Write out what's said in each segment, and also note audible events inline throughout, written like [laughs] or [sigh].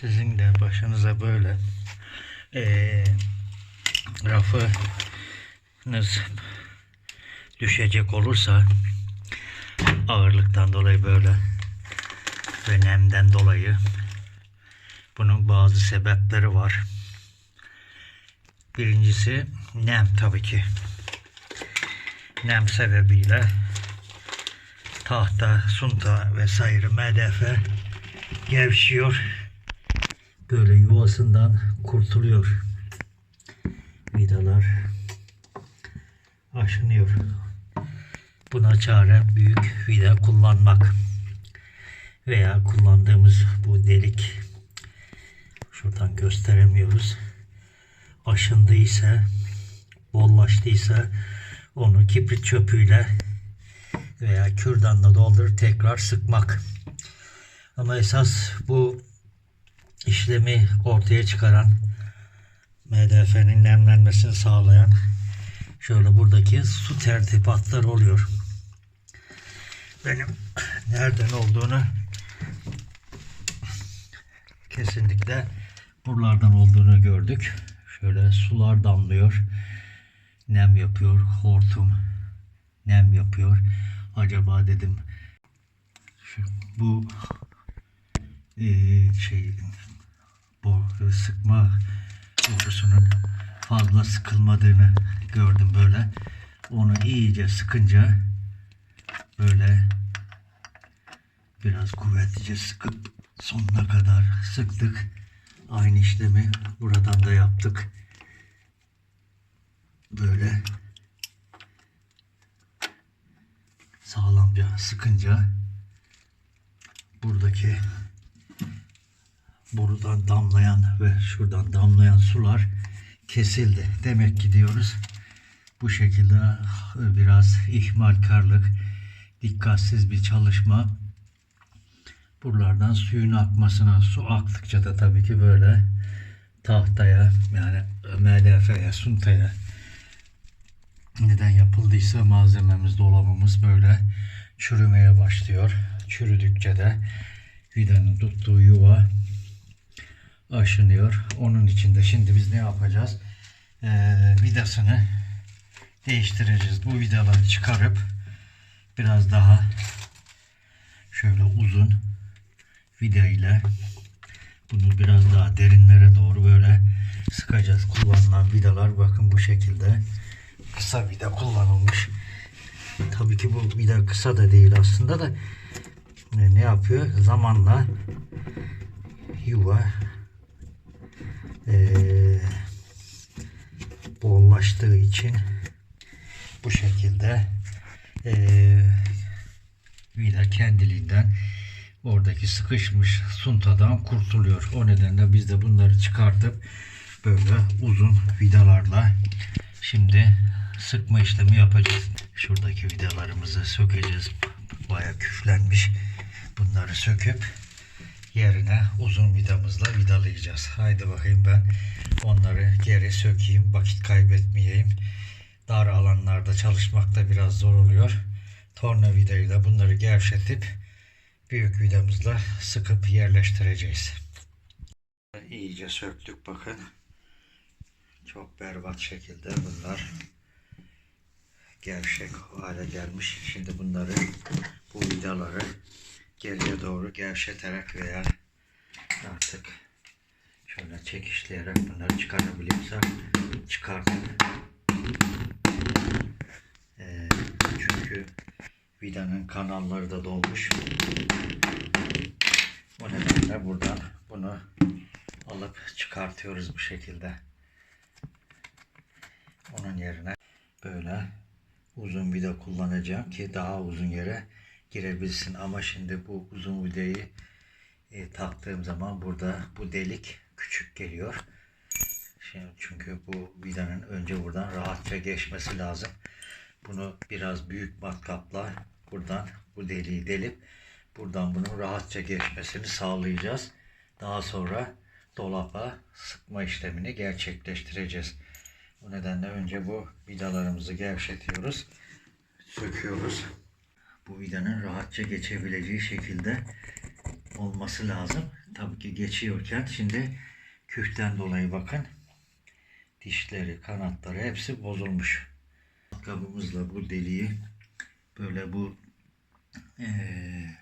Sizin de başınıza böyle eee rafınız düşecek olursa ağırlıktan dolayı böyle ve nemden dolayı bunun bazı sebepleri var. Birincisi nem tabii ki. Nem sebebiyle tahta, sunta vesaire MDF gevşiyor. Böyle yuvasından kurtuluyor. Vidalar aşınıyor. Buna çare büyük vida kullanmak veya kullandığımız bu delik şuradan gösteremiyoruz. Aşındıysa, bollaştıysa onu kibrit çöpüyle veya kürdanla doldurup tekrar sıkmak. Ama esas bu işlemi ortaya çıkaran MDF'nin nemlenmesini sağlayan şöyle buradaki su tertibatları oluyor. Benim nereden olduğunu kesinlikle buralardan olduğunu gördük. Şöyle sular damlıyor. Nem yapıyor. Hortum nem yapıyor. Acaba dedim şu, bu eee, şey boru sıkma borusunun fazla sıkılmadığını gördüm böyle. Onu iyice sıkınca böyle biraz kuvvetlice sıkıp sonuna kadar sıktık. Aynı işlemi buradan da yaptık. Böyle sağlamca sıkınca buradaki borudan damlayan ve şuradan damlayan sular kesildi. Demek ki diyoruz bu şekilde biraz ihmalkarlık, dikkatsiz bir çalışma buralardan suyun akmasına su aktıkça da tabii ki böyle tahtaya yani MDF'ye, suntaya neden yapıldıysa malzememiz, dolabımız böyle çürümeye başlıyor. Çürüdükçe de vidanın tuttuğu yuva aşınıyor. Onun için de şimdi biz ne yapacağız? Ee, vidasını değiştireceğiz. Bu vidaları çıkarıp biraz daha şöyle uzun vida ile bunu biraz daha derinlere doğru böyle sıkacağız. Kullanılan vidalar bakın bu şekilde kısa vida kullanılmış. Tabii ki bu vida kısa da değil aslında da e, ne yapıyor? Zamanla yuva eee bollaştığı için bu şekilde eee vida kendiliğinden oradaki sıkışmış suntadan kurtuluyor. O nedenle biz de bunları çıkartıp böyle uzun vidalarla şimdi sıkma işlemi yapacağız. Şuradaki vidalarımızı sökeceğiz. Baya küflenmiş. Bunları söküp yerine uzun vidamızla vidalayacağız. Haydi bakayım ben onları geri sökeyim. Vakit kaybetmeyeyim. Dar alanlarda çalışmakta biraz zor oluyor. Torna vidayla bunları gevşetip büyük vidamızla sıkıp yerleştireceğiz. İyice söktük bakın. Çok berbat şekilde bunlar gevşek hale gelmiş. Şimdi bunları bu vidaları geriye doğru gevşeterek veya artık şöyle çekişleyerek bunları çıkarabiliyorsak çıkartıp Ee, çünkü vidanın kanalları da dolmuş. O nedenle buradan bunu alıp çıkartıyoruz bu şekilde. Onun yerine böyle uzun vida kullanacağım ki daha uzun yere girebilsin. Ama şimdi bu uzun vidayı e, taktığım zaman burada bu delik küçük geliyor. Şimdi çünkü bu vidanın önce buradan rahatça geçmesi lazım. Bunu biraz büyük matkapla buradan bu deliği delip buradan bunun rahatça geçmesini sağlayacağız. Daha sonra dolaba sıkma işlemini gerçekleştireceğiz. Bu nedenle önce bu vidalarımızı gevşetiyoruz. Söküyoruz. Bu vidanın rahatça geçebileceği şekilde olması lazım. tabii ki geçiyorken şimdi küften dolayı bakın dişleri, kanatları hepsi bozulmuş. Kabımızla bu deliği böyle bu eee,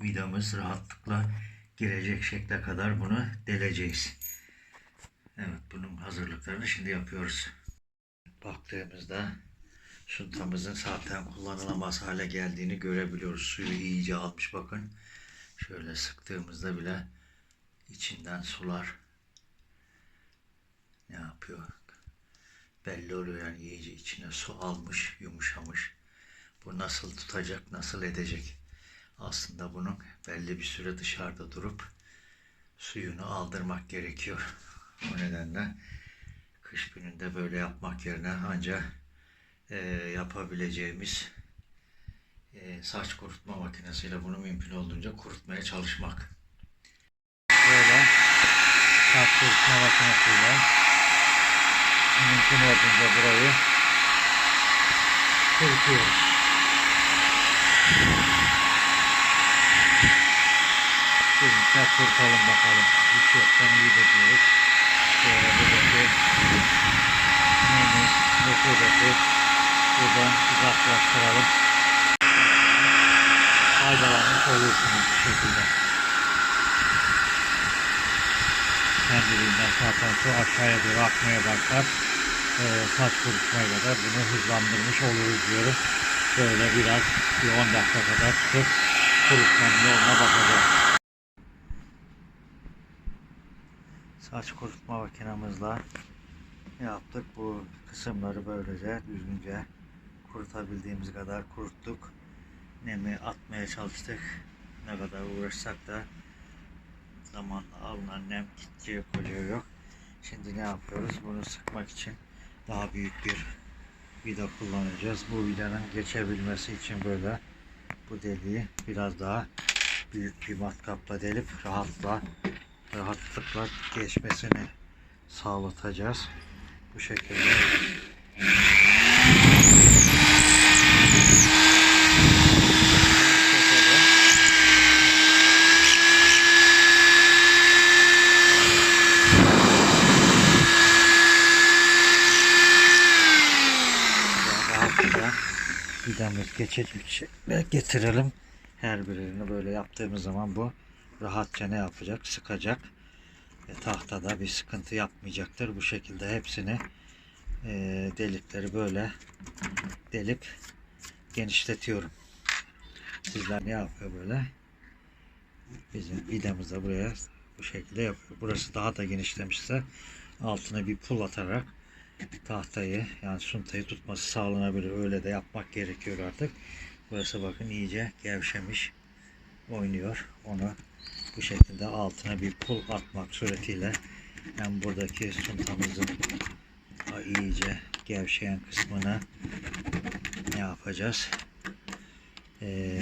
vidamız rahatlıkla girecek şekle kadar bunu deleceğiz. Evet bunun hazırlıklarını şimdi yapıyoruz. Baktığımızda şuntamızın zaten kullanılamaz hale geldiğini görebiliyoruz. Suyu iyice almış bakın. Şöyle sıktığımızda bile içinden sular ne yapıyor? Belli oluyor yani iyice içine su almış, yumuşamış. Bu nasıl tutacak, nasıl edecek? Aslında bunun belli bir süre dışarıda durup suyunu aldırmak gerekiyor. [laughs] O nedenle kış gününde böyle yapmak yerine ancak e, yapabileceğimiz e, saç kurutma makinesiyle bunu mümkün olduğunca kurutmaya çalışmak. Böyle saç kurutma makinesiyle mümkün olduğunca burayı kurutuyoruz. Şimdi saç kurutalım bakalım. Hiç yoktan iyi diyoruz. Böyle buradaki nemi, nefudaki buradan uzaklaştıralım. Faydalanmış olursunuz bu şekilde. Kendiliğinden zaten su aşağıya doğru akmaya başlar. Ee, saç kurutmaya kadar bunu hızlandırmış oluruz diyorum. Böyle biraz bir 10 dakika kadar tutup kurutmanın yoluna bakacağız. Saç kurutma makinamızla yaptık. Bu kısımları böylece düzgünce kurutabildiğimiz kadar kuruttuk. Nemi atmaya çalıştık. Ne kadar uğraşsak da zamanla alınan nem gideceği kocağı yok. Şimdi ne yapıyoruz? Bunu sıkmak için daha büyük bir vida kullanacağız. Bu vidanın geçebilmesi için böyle bu deliği biraz daha büyük bir matkapla delip rahatla rahatlıkla geçmesini sağlatacağız. Bu şekilde. Geçecek şekle getirelim. Her birini böyle yaptığımız zaman bu rahatça ne yapacak? Sıkacak. E, tahtada bir sıkıntı yapmayacaktır. Bu şekilde hepsini e, delikleri böyle delip genişletiyorum. Sizler ne yapıyor böyle? Bizim vidamız da buraya bu şekilde yapıyor. Burası daha da genişlemişse altına bir pul atarak tahtayı yani suntayı tutması sağlanabilir. Öyle de yapmak gerekiyor artık. Burası bakın iyice gevşemiş oynuyor. Onu bu şekilde altına bir pul atmak suretiyle hem buradaki suntamızın iyice gevşeyen kısmına ne yapacağız? Ee,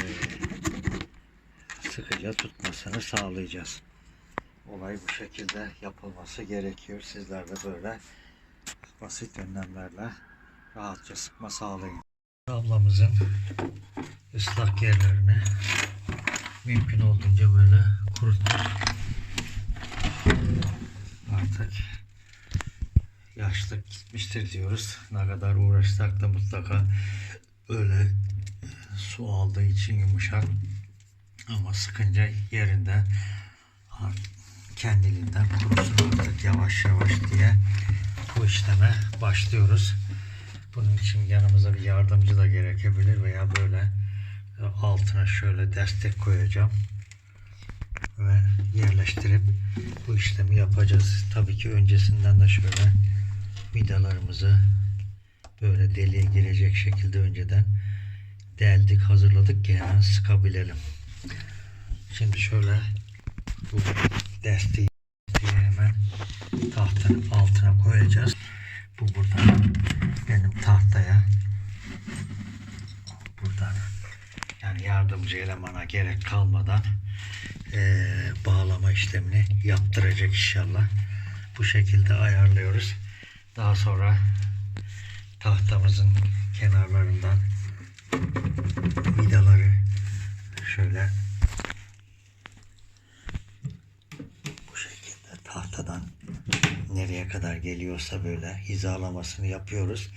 sıkıca tutmasını sağlayacağız. Olay bu şekilde yapılması gerekiyor. Sizler de böyle basit önlemlerle rahatça sıkma sağlayın. Ablamızın ıslak yerlerini mümkün olduğunca böyle kuruttuk. Artık yaşlık gitmiştir diyoruz. Ne kadar uğraşsak da mutlaka öyle su aldığı için yumuşak ama sıkınca yerinden kendiliğinden kurusun artık yavaş yavaş diye bu işleme başlıyoruz. Bunun için yanımıza bir yardımcı da gerekebilir veya böyle altına şöyle destek koyacağım ve yerleştirip bu işlemi yapacağız. Tabii ki öncesinden de şöyle vidalarımızı böyle deliğe girecek şekilde önceden deldik, hazırladık ki hemen sıkabilelim. Şimdi şöyle bu desteği tahtanın altına koyacağız. Bu buradan benim tahtaya buradan yani yardımcı elemana gerek kalmadan eee, bağlama işlemini yaptıracak inşallah. Bu şekilde ayarlıyoruz. Daha sonra tahtamızın kenarlarından vidaları şöyle ortadan nereye kadar geliyorsa böyle hizalamasını yapıyoruz.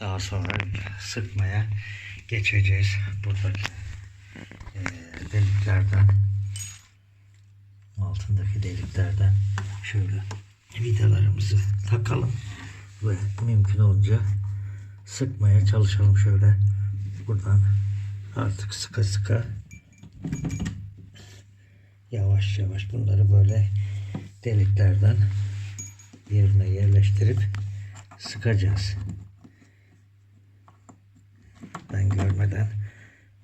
Daha sonra sıkmaya geçeceğiz. Buradaki eee, deliklerden altındaki deliklerden şöyle vidalarımızı takalım ve mümkün olunca sıkmaya çalışalım şöyle buradan artık sıka sıka yavaş yavaş bunları böyle deliklerden yerine yerleştirip sıkacağız. Ben görmeden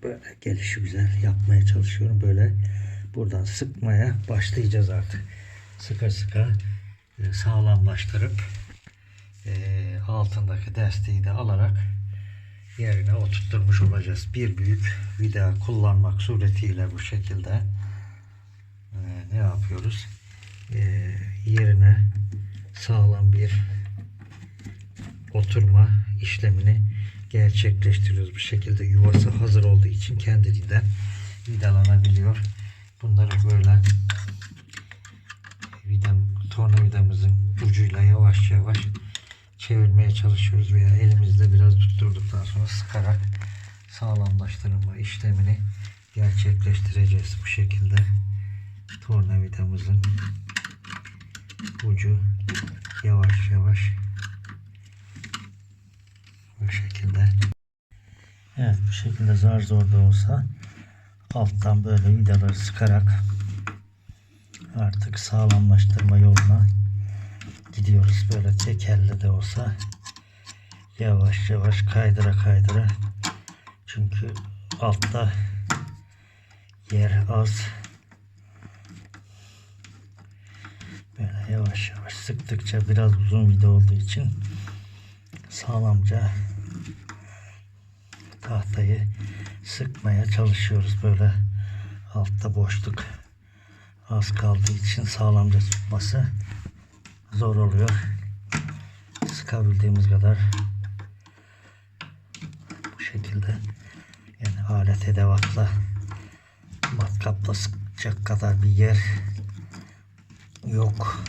böyle gelişi güzel yapmaya çalışıyorum. Böyle buradan sıkmaya başlayacağız artık. Sıka sıka e, sağlamlaştırıp e, altındaki desteği de alarak yerine oturtturmuş olacağız. Bir büyük vida kullanmak suretiyle bu şekilde e, ne yapıyoruz? Yerine sağlam bir oturma işlemini gerçekleştiriyoruz. Bu şekilde yuvası hazır olduğu için kendiliğinden vidalanabiliyor. Bunları böyle vidam, tornavidamızın ucuyla yavaş yavaş çevirmeye çalışıyoruz veya elimizde biraz tutturduktan sonra sıkarak sağlamlaştırma işlemini gerçekleştireceğiz bu şekilde tornavidamızın ucu yavaş yavaş bu şekilde. Evet bu şekilde zar zor da olsa alttan böyle vidaları sıkarak artık sağlamlaştırma yoluna gidiyoruz. Böyle tek de olsa yavaş yavaş kaydıra kaydıra. Çünkü altta yer az böyle yavaş yavaş sıktıkça biraz uzun vida olduğu için sağlamca tahtayı sıkmaya çalışıyoruz böyle altta boşluk az kaldığı için sağlamca tutması zor oluyor. Sıkabildiğimiz kadar bu şekilde yani alet edevatla matkapla sıkacak kadar bir yer yok.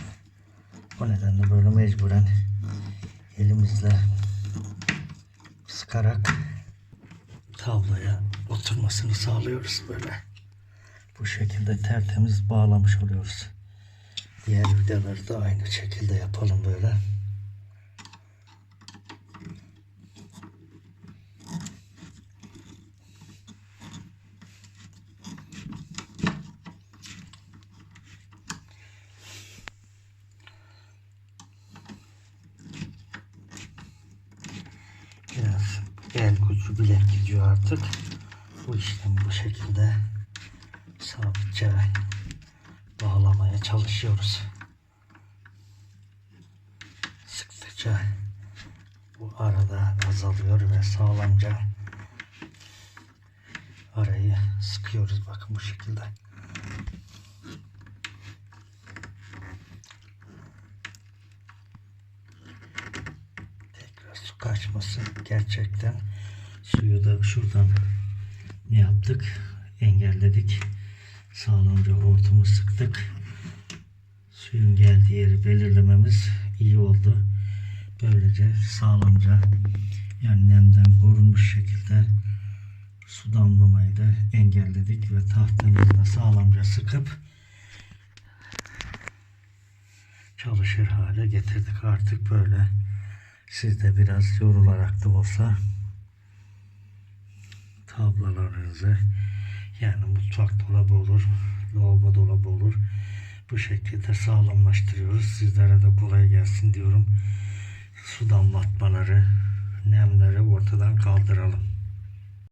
O nedenle böyle mecburen elimizle sıkarak tabloya oturmasını sağlıyoruz böyle. Bu şekilde tertemiz bağlamış oluyoruz. Diğer vidaları da aynı şekilde yapalım böyle. Biraz el gücü bilek gidiyor artık. Bu işlemi bu şekilde sabitçe bağlamaya çalışıyoruz. Sıktıkça bu arada azalıyor ve sağlamca arayı sıkıyoruz bakın bu şekilde. Tekrar su kaçması gerçekten suyu da şuradan ne yaptık? Engelledik. Sağlamca hortumu sıktık. Suyun geldiği yeri belirlememiz iyi oldu. Böylece sağlamca yani nemden korunmuş şekilde su damlamayı da engelledik ve tahtamızı da sağlamca sıkıp çalışır hale getirdik. Artık böyle siz de biraz yorularak da olsa tablolarınızı yani mutfak dolabı olur, lavabo dolabı olur. Bu şekilde sağlamlaştırıyoruz. Sizlere de kolay gelsin diyorum. Su damlatmaları, nemleri ortadan kaldıralım.